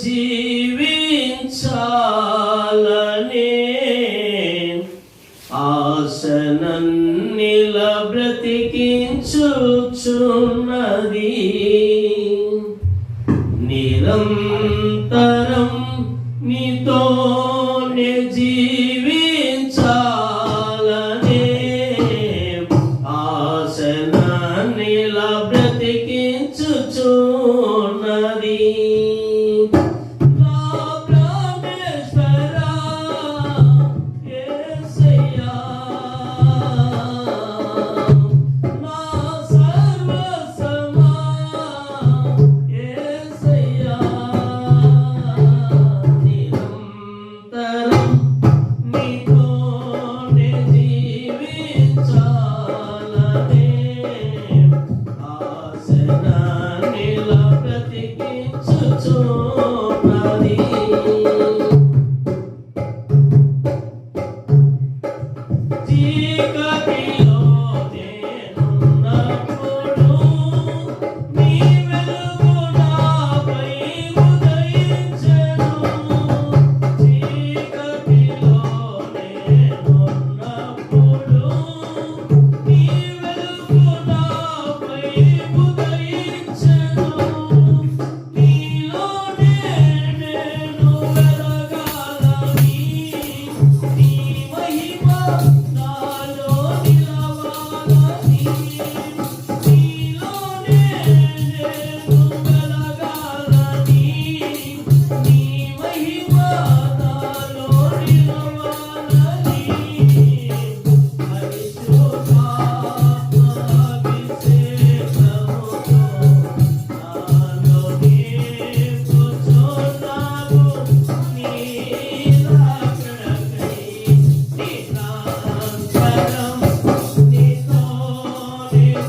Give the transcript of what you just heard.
జీవించాలనే ఆశనన్నిల బ్రతికించుచున్నది. నిరంతరం నీతోనే జీవించాలనే ఆశనన్నిల బ్రతికించుచున్నది.